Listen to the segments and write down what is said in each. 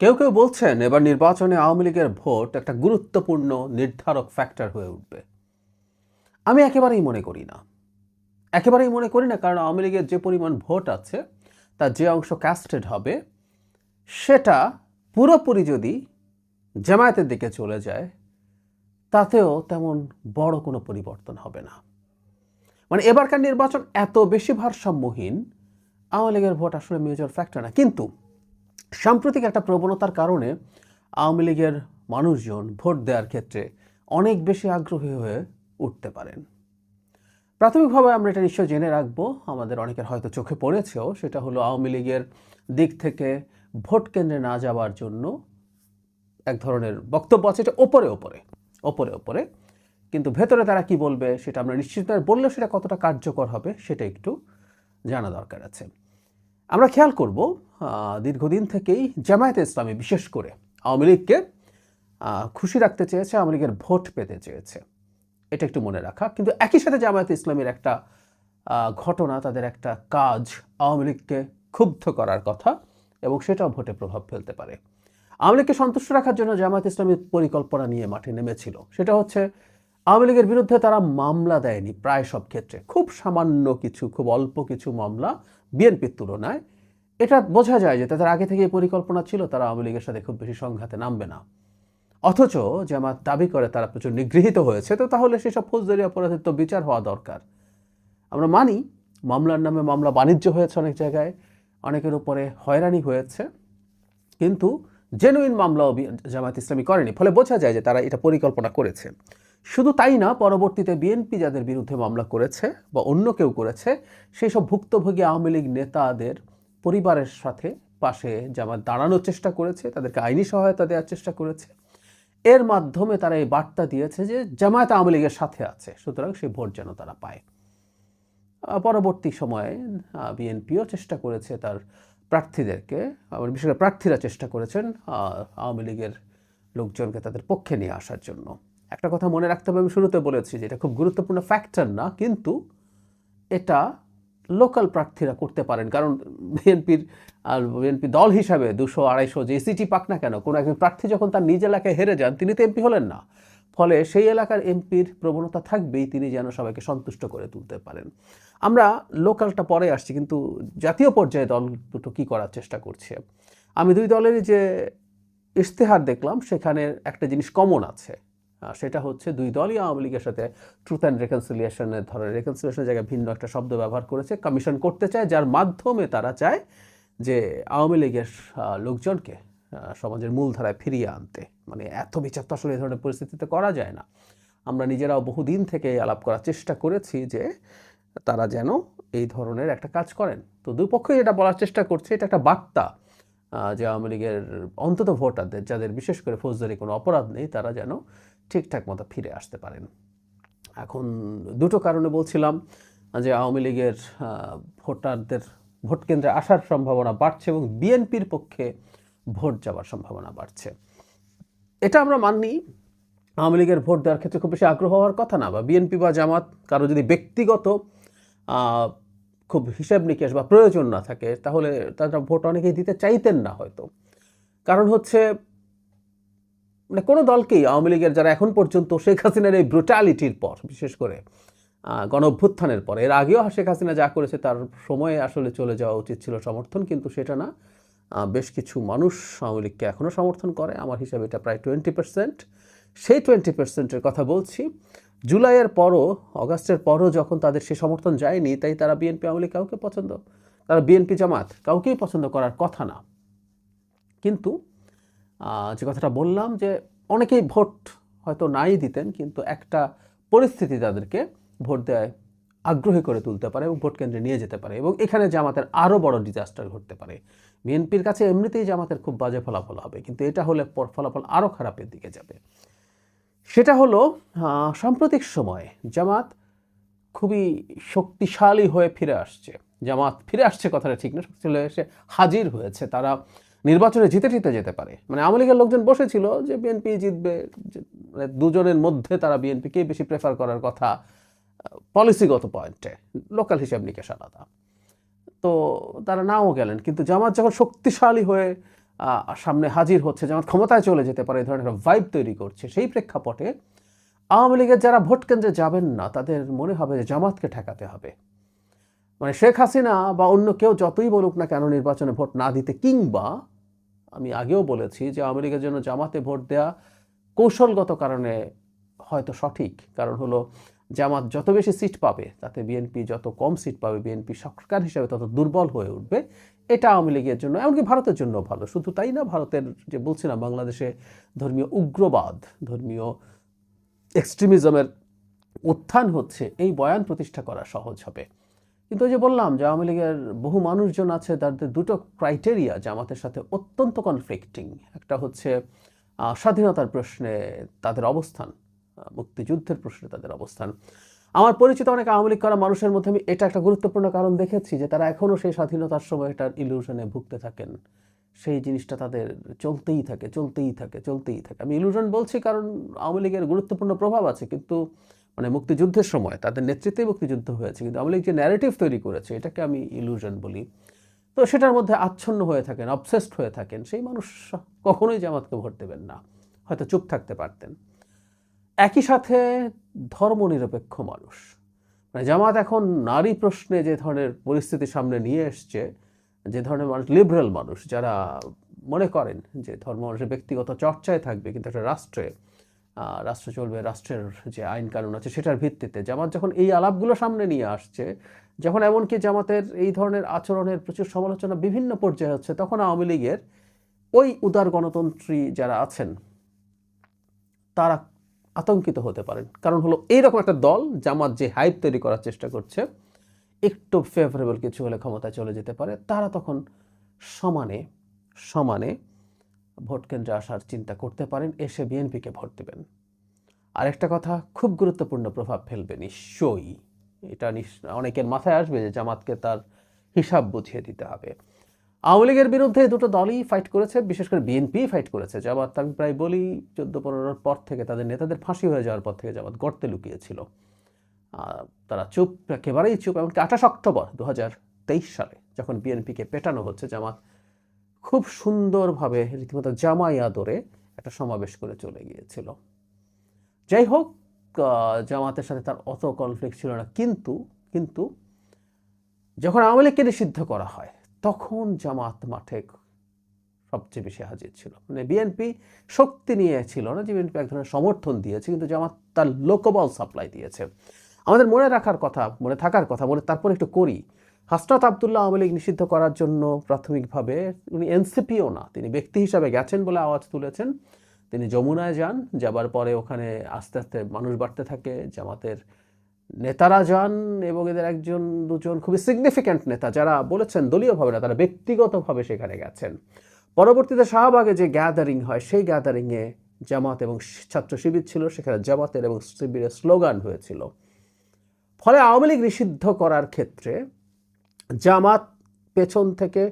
কেউ কেউ বলছেন এবার নির্বাচনে আওয়ামী লীগের ভোট একটা গুরুত্বপূর্ণ নির্ধারক ফ্যাক্টর হয়ে উঠবে। আমি একেবারেই মনে করি না। একেবারেই মনে করি না কারণ আওয়ামী লীগের যে পরিমাণ ভোট আছে, তার যে অংশ ক্যাস্টেড হবে, সেটা পুরোপুরি যদি জামায়াতের দিকে চলে যায়, তাতেও তেমন বড় কোনো পরিবর্তন হবে না। মানে এবারকার নির্বাচন এত বেশি ভারসাম্যহীন, আওয়ামী লীগের ভোট আসলে মেজর ফ্যাক্টর না। কিন্তু সাম্প্রতিক একটা প্রবণতার কারণে আওয়ামী লীগের মানুষজন ভোট দেওয়ার ক্ষেত্রে অনেক বেশি আগ্রহী হয়ে উঠতে পারেন। প্রাথমিকভাবে আমরা এটা নিশ্চয় জেনে রাখব, আমাদের অনেকের হয়তো চোখে পড়েছেও, সেটা হলো আওয়ামী লীগের দিক থেকে ভোট কেন্দ্রে না যাওয়ার জন্য এক ধরনের বক্তব্য আছে, এটা ওপরে ওপরে ওপরে ওপরে। কিন্তু ভেতরে তারা কি বলবে সেটা আমরা নিশ্চিত বললেও সেটা কতটা কার্যকর হবে সেটা একটু জানা দরকার আছে। আমরা খেয়াল করব দীর্ঘদিন থেকেই জামায়াতে ইসলামী বিশেষ করে আওয়ামী লীগকে খুশি রাখতে চেয়েছে, আওয়ামী লীগের ভোট পেতে চেয়েছে। এটা একটু মনে রাখা। কিন্তু একই সাথে জামায়াতে ইসলামীর একটা ঘটনা, তাদের একটা কাজ আওয়ামী লীগকে ক্ষুব্ধ করার কথা এবং সেটাও ভোটে প্রভাব ফেলতে পারে। আওয়ামী লীগকে সন্তুষ্ট রাখার জন্য জামায়াত ইসলামীর পরিকল্পনা নিয়ে মাঠে নেমেছিল। সেটা হচ্ছে, আওয়ামী লীগের বিরুদ্ধে তারা মামলা দেয়নি প্রায় সব ক্ষেত্রে। খুব সামান্য কিছু, খুব অল্প কিছু মামলা বিএনপির তুলনায়। এটা বোঝা যায় যে তাদের আগে থেকে পরিকল্পনা ছিল, তারা আওয়ামী লীগের সাথে খুব বেশি সংঘাতে নামবে না। অথচ জামাত দাবি করে তারা প্রচুর নিগৃহীত হয়েছে, তো তাহলে সেসব ফৌজদারি অপরাধের তো বিচার হওয়া দরকার। আমরা মানি, মামলার নামে মামলা বাণিজ্য হয়েছে অনেক জায়গায়, অনেকের উপরে হয়রানি হয়েছে। কিন্তু জেনুইন মামলাও জামায়াত ইসলামী করেনি, ফলে বোঝা যায় যে তারা এটা পরিকল্পনা করেছে। শুধু তাই না, পরবর্তীতে বিএনপি যাদের বিরুদ্ধে মামলা করেছে বা অন্য কেউ করেছে সেই সব ভুক্তভোগী আওয়ামী লীগ নেতাদের পরিবারের সাথে পাশে জামাত দাঁড়ানোর চেষ্টা করেছে, তাদেরকে আইনি সহায়তা দেওয়ার চেষ্টা করেছে। এর মাধ্যমে তারা এই বার্তা দিয়েছে যে জামায়াত আওয়ামী লীগের সাথে আছে, সুতরাং সেই ভোট যেন তারা পায়। পরবর্তী সময়ে বিএনপিও চেষ্টা করেছে তার প্রার্থীদেরকে, আবার বিশেষ করে প্রার্থীরা চেষ্টা করেছেন আওয়ামী লীগের লোকজনকে তাদের পক্ষে নিয়ে আসার জন্য। একটা কথা মনে রাখতে হবে, আমি শুরুতে বলেছি যে এটা খুব গুরুত্বপূর্ণ ফ্যাক্টর না, কিন্তু এটা লোকাল প্রার্থীরা করতে পারেন। কারণ বিএনপির আর বিএনপি দল হিসাবে দুশো আড়াইশো যে সিটি পাক না কেন, কোনো একজন প্রার্থী যখন তার নিজ এলাকায় হেরে যান, তিনি তো এমপি হলেন না। ফলে সেই এলাকার এমপির প্রবণতা থাকবেই, তিনি যেন সবাইকে সন্তুষ্ট করে তুলতে পারেন। আমরা লোকালটা পরে আসছি, কিন্তু জাতীয় পর্যায়ে দল দুটো কী করার চেষ্টা করছে? আমি দুই দলেরই যে ইশতেহার দেখলাম, সেখানে একটা জিনিস কমন আছে। সেটা হচ্ছে দুই দলই আওয়ামী লীগের সাথে ট্রুথ অ্যান্ড রেকনসিলিয়েশনের ধরনের রেকনসিলিয়েশনের জায়গায় ভিন্ন একটা শব্দ ব্যবহার করেছে কমিশন করতে চায়, যার মাধ্যমে তারা চায় যে আওয়ামী লীগের লোকজনকে সমাজের মূলধারায় ফিরিয়ে আনতে। মানে এত বিচার তো আসলে এই ধরনের পরিস্থিতিতে করা যায় না। আমরা নিজেরাও বহুদিন থেকে আলাপ করার চেষ্টা করেছি যে তারা যেন এই ধরনের একটা কাজ করেন। তো দুই পক্ষই এটা বলার চেষ্টা করছে, এটা একটা বার্তা যে আওয়ামী লীগের অন্তত ভোটারদের, যাদের বিশেষ করে ফৌজদারি কোনো অপরাধ নেই, তারা যেন ঠিকঠাক মতো ফিরে আসতে পারেন। এখন দুটো কারণে বলছিলাম যে আওয়ামী লীগের ভোটারদের, ভোট কেন্দ্রে আসার সম্ভাবনা বাড়ছে এবং বিএনপির পক্ষে ভোট যাওয়ার সম্ভাবনা বাড়ছে। এটা আমরা মাননি আওয়ামী লীগের ভোট দেওয়ার ক্ষেত্রে খুব বেশি আগ্রহ হওয়ার কথা না বা বিএনপি বা জামাত কারও যদি ব্যক্তিগত খুব হিসাব নিকেশ বা প্রয়োজন না থাকে, তাহলে তারা ভোট অনেকেই দিতে চাইতেন না হয়তো। কারণ হচ্ছে মানে কোনো দলকেই আওয়ামী লীগের যারা এখন পর্যন্ত শেখ হাসিনার এই ব্রুটালিটির পর, বিশেষ করে গণ অভ্যুত্থানের পর, এর আগেও শেখ হাসিনা যা করেছে তার সময়ে আসলে চলে যাওয়া উচিত ছিল সমর্থন, কিন্তু সেটা না। বেশ কিছু মানুষ আওয়ামী লীগকে এখনও সমর্থন করে। আমার হিসাবে এটা প্রায় টোয়েন্টি পার্সেন্ট সেই টোয়েন্টি পার্সেন্টের কথা বলছি। জুলাইয়ের পরও, অগাস্টের পরও যখন তাদের সে সমর্থন যায়নি, তাই তারা বিএনপি আওয়ামী লীগ কাউকে পছন্দ, তারা বিএনপি জামাত কাউকেই পছন্দ করার কথা না। কিন্তু যে কথাটা বললাম যে অনেকেই ভোট হয়তো নাই দিতেন, কিন্তু একটা পরিস্থিতি তাদেরকে ভোট দেয় আগ্রহী করে তুলতে পারে এবং ভোট কেন্দ্রে নিয়ে যেতে পারে এবং এখানে জামাতের আরও বড় ডিজাস্টার ঘটতে পারে। বিএনপির কাছে এমনিতেই জামাতের খুব বাজে ফলাফল হবে, কিন্তু এটা হলে ফলাফল আরও খারাপের দিকে যাবে। সেটা হলো সাম্প্রতিক সময়ে জামাত খুবই শক্তিশালী হয়ে ফিরে আসছে। জামাত ফিরে আসছে কথাটা ঠিক না শক্তিশালী এসে হাজির হয়েছে। তারা নির্বাচনে জিতে জিতে যেতে পারে। মানে আওয়ামী লীগের লোকজন বসেছিল যে বিএনপি জিতবে মানে দুজনের মধ্যে তারা বিএনপিকেই বেশি প্রেফার করার কথা পলিসিগত পয়েন্টে লোকাল হিসাব নিকেশ আলাদা। তো তারা নাও গেলেন, কিন্তু জামাত যখন শক্তিশালী হয়ে সামনে হাজির হচ্ছে, জামাত ক্ষমতায় চলে যেতে পারে, এই ধরনের একটা ভাইব তৈরি করছে, সেই প্রেক্ষাপটে আওয়ামী লীগের যারা ভোট কেন্দ্রে যাবেন না, তাদের মনে হবে যে জামাতকে ঠেকাতে হবে। মানে শেখ হাসিনা বা অন্য কেউ যতই বলুক না কেন নির্বাচনে ভোট না দিতে কিংবা আমি আগেও বলেছি যে লীগের জন্য জামাতে ভোট দেওয়া কৌশলগত কারণে হয়তো সঠিক। কারণ হলো জামাত যত বেশি সিট পাবে, তাতে বিএনপি যত কম সিট পাবে বিএনপি সরকার হিসেবে তত দুর্বল হয়ে উঠবে। এটা আওয়ামী লীগের জন্য, এমনকি ভারতের জন্য ভালো। শুধু তাই না, ভারতের যে বলছিলাম, বাংলাদেশে ধর্মীয় উগ্রবাদ, ধর্মীয় এক্সট্রিমিজমের উত্থান হচ্ছে, এই বয়ান প্রতিষ্ঠা করা সহজ হবে। কিন্তু ওই যে বললাম যে আওয়ামী লীগের বহু মানুষজন আছে, তাদের দুটো ক্রাইটেরিয়া জামাতের সাথে অত্যন্ত কনফ্লিক্টিং একটা হচ্ছে স্বাধীনতার প্রশ্নে তাদের অবস্থান মুক্তিযুদ্ধের প্রশ্নে তাদের অবস্থান। আমার পরিচিত অনেক আওয়ামী লীগ করা মানুষের মধ্যে আমি এটা একটা গুরুত্বপূর্ণ কারণ দেখেছি যে তারা এখনও সেই স্বাধীনতার সময়টার ইলিউশনে ভুগতে থাকেন। সেই জিনিসটা তাদের চলতেই থাকে চলতেই থাকে চলতেই থাকে। আমি ইলুশন বলছি কারণ আওয়ামী লীগের গুরুত্বপূর্ণ প্রভাব আছে, কিন্তু মানে মুক্তিযুদ্ধের সময় তাদের নেতৃত্বে মুক্তিযুদ্ধ হয়েছে, কিন্তু আওয়ামী লীগ যে ন্যারেটিভ তৈরি করেছে, এটাকে আমি ইলুশন বলি। তো সেটার মধ্যে আচ্ছন্ন হয়ে থাকেন অবসেসড হয়ে থাকেন, সেই মানুষ কখনোই জামাতকে ভোট দেবেন না, হয়তো চুপ থাকতে পারতেন। একই সাথে ধর্মনিরপেক্ষ মানুষ মানে জামাত এখন নারী প্রশ্নে যে ধরনের পরিস্থিতি সামনে নিয়ে এসছে, যে ধরনের মানুষ লিবারেল মানুষ, যারা মনে করেন যে ধর্ম মানুষের ব্যক্তিগত চর্চায় থাকবে, কিন্তু একটা রাষ্ট্রে রাষ্ট্র চলবে, রাষ্ট্রের যে আইন কানুন আছে সেটার ভিত্তিতে। জামাত যখন এই আলাপগুলো সামনে নিয়ে আসছে, যখন এমনকি জামাতের এই ধরনের আচরণের প্রচুর সমালোচনা বিভিন্ন পর্যায়ে হচ্ছে, তখন আওয়ামী লীগের ওই উদার গণতন্ত্রী যারা আছেন, তারা আতঙ্কিত হতে পারেন। কারণ হলো এইরকম একটা দল, জামাত যে হাইপ তৈরি করার চেষ্টা করছে, একটু ফেভারেবল কিছু হলে ক্ষমতায় চলে যেতে পারে, তারা তখন সমানে সমানে ভোট কেন্দ্রে আসার চিন্তা করতে পারেন, এসে বিএনপিকে ভোট দেবেন। আরেকটা কথা, খুব গুরুত্বপূর্ণ প্রভাব ফেলবে নিশ্চয়ই। এটা অনেকের মাথায় আসবে যে জামাতকে তার হিসাব বুঝিয়ে দিতে হবে। আওয়ামী লীগের বিরুদ্ধে দুটো দলই ফাইট করেছে, বিশেষ করে বিএনপি ফাইট করেছে। জামাত, আমি প্রায় বলি চোদ্দ পনেরোর পর থেকে তাদের নেতাদের ফাঁসি হয়ে যাওয়ার পর থেকে জামাত গর্তে লুকিয়েছিল। তারা চুপ, একেবারেই চুপ, এমনকি আঠাশ অক্টোবর দু হাজার তেইশ সালে যখন বিএনপিকে পেটানো হচ্ছে, জামাত খুব সুন্দরভাবে রীতিমতো জামাই আদরে একটা সমাবেশ করে চলে গিয়েছিল। যাই হোক জামাতের সাথে তার অত কনফ্লিক্ট ছিল না। কিন্তু কিন্তু যখন আওয়ামী লীগকে নিষিদ্ধ করা হয়, তখন জামাত মাঠে সবচেয়ে বেশি হাজির ছিল। মানে বিএনপি শক্তি নিয়ে ছিল না, যে বিএনপি এক ধরনের সমর্থন দিয়েছে, কিন্তু জামাত তার লোকবল সাপ্লাই দিয়েছে। আমাদের মনে রাখার কথা, মনে থাকার কথা, মনে তারপর একটু করি। হাসনাত আবদুল্লাহ আওয়ামী লীগ নিষিদ্ধ করার জন্য প্রাথমিকভাবে উনি এনসিপিও না, তিনি ব্যক্তি হিসাবে গেছেন বলে আওয়াজ তুলেছেন। তিনি যমুনায় যান, যাবার পরে ওখানে আস্তে আস্তে মানুষ বাড়তে থাকে, জামাতের নেতারা যান এবং এদের একজন, দুজন খুবই সিগনিফিক্যান্ট নেতা যারা বলেছেন দলীয়ভাবে না, তারা ব্যক্তিগতভাবে সেখানে গেছেন। পরবর্তীতে শাহবাগে যে গ্যাদারিং হয়, সেই গ্যাদারিংয়ে জামাত এবং ছাত্র শিবির ছিল, সেখানে জামাতের এবং শিবিরের স্লোগান হয়েছিল। ফলে আওয়ামী লীগ নিষিদ্ধ করার ক্ষেত্রে জামাত পেছন থেকে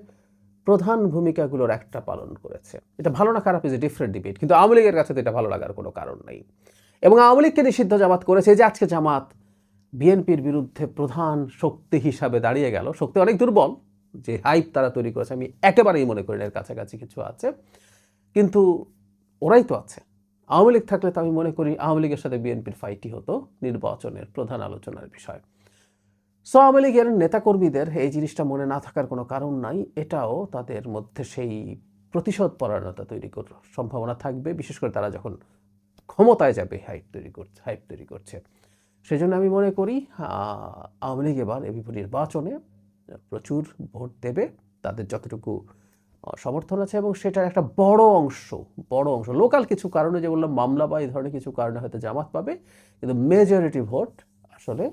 প্রধান ভূমিকাগুলোর একটা পালন করেছে। এটা ভালো না খারাপ ইজ এ ডিফারেন্ট ডিবেট কিন্তু আওয়ামী লীগের কাছে তো এটা ভালো লাগার কোনো কারণ নেই। এবং আওয়ামী লীগকে নিষিদ্ধ জামাত করেছে যে আজকে জামাত বিএনপির বিরুদ্ধে প্রধান শক্তি হিসাবে দাঁড়িয়ে গেল। শক্তি অনেক দুর্বল, যে হাইপ তারা তৈরি করেছে, আমি একেবারেই মনে করি না, এর কাছাকাছি কিছু আছে। কিন্তু ওরাই তো আছে। আওয়ামী লীগ থাকলে তো আমি মনে করি আওয়ামী লীগের সাথে বিএনপির ফাইটই হতো, নির্বাচনের প্রধান আলোচনার বিষয়। সো আওয়ামী লীগের নেতাকর্মীদের এই জিনিসটা মনে না থাকার কোনো কারণ নাই, এটাও তাদের মধ্যে সেই প্রতিশোধ পরায়ণতা তৈরি করার সম্ভাবনা থাকবে, বিশেষ করে তারা যখন ক্ষমতায় যাবে হাইপ তৈরি করছে হাইপ তৈরি করছে। সেই জন্য আমি মনে করি আওয়ামী লীগ এবার এবি নির্বাচনে প্রচুর ভোট দেবে, তাদের যতটুকু সমর্থন আছে এবং সেটার একটা বড় অংশ বড় অংশ, লোকাল কিছু কারণে, যে বললাম মামলা বা এই ধরনের কিছু কারণে হয়তো জামাত পাবে, কিন্তু মেজরিটি ভোট আসলে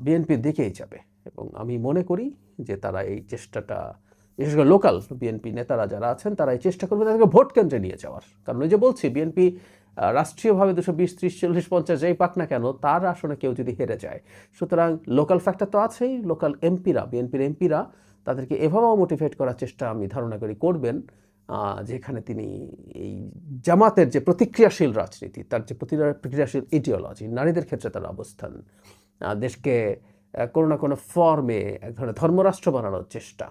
বিএনপির দিকেই যাবে। এবং আমি মনে করি যে তারা এই চেষ্টাটা, বিশেষ করে লোকাল বিএনপি নেতারা যারা আছেন, তারা এই চেষ্টা করবে তাদেরকে ভোট কেন্দ্রে নিয়ে যাওয়ার। কারণ ওই যে বলছি বিএনপি রাষ্ট্রীয়ভাবে দুশো বিশ, ত্রিশ, চল্লিশ, পঞ্চাশ যেই পাক না কেন, তার আসনে কেউ যদি হেরে যায়, সুতরাং লোকাল ফ্যাক্টর তো আছেই লোকাল এমপিরা বিএনপির এমপিরা তাদেরকে এভাবেও মোটিভেট করার চেষ্টা আমি ধারণা করি করবেন যেখানে তিনি এই জামাতের যে প্রতিক্রিয়াশীল রাজনীতি, তার যে প্রতি- প্রতিক্রিয়াশীল ইডিওলজি নারীদের ক্ষেত্রে তার অবস্থান দেশকে কোনো না কোনো ফর্মে এক ধরনের ধর্মরাষ্ট্র বানানোর চেষ্টা।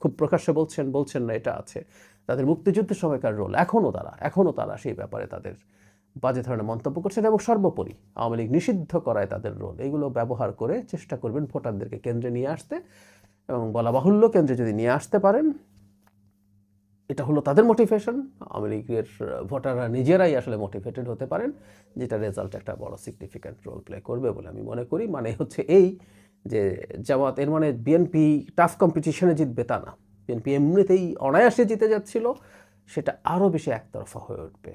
খুব প্রকাশ্যে বলছেন বলছেন না, এটা আছে। তাদের মুক্তিযুদ্ধের সময়কার রোল এখনও তারা এখনও তারা সেই ব্যাপারে তাদের বাজে ধরনের মন্তব্য করছেন এবং সর্বোপরি আওয়ামী লীগ নিষিদ্ধ করায় তাদের রোল এগুলো ব্যবহার করে চেষ্টা করবেন ভোটারদেরকে কেন্দ্রে নিয়ে আসতে এবং বলা বাহুল্য কেন্দ্রে যদি নিয়ে আসতে পারেন এটা হলো তাদের মোটিভেশন আওয়ামী লীগের ভোটাররা নিজেরাই আসলে মোটিভেটেড হতে পারেন, যেটা রেজাল্ট একটা বড় সিগনিফিক্যান্ট রোল প্লে করবে বলে আমি মনে করি। মানে হচ্ছে এই যে জামাত, এর মানে বিএনপি টাফ কম্পিটিশনে জিতবে তা না। বিএনপি এমনিতেই অনায়াসে জিতে যাচ্ছিল, সেটা আরও বেশি একতরফা হয়ে উঠবে।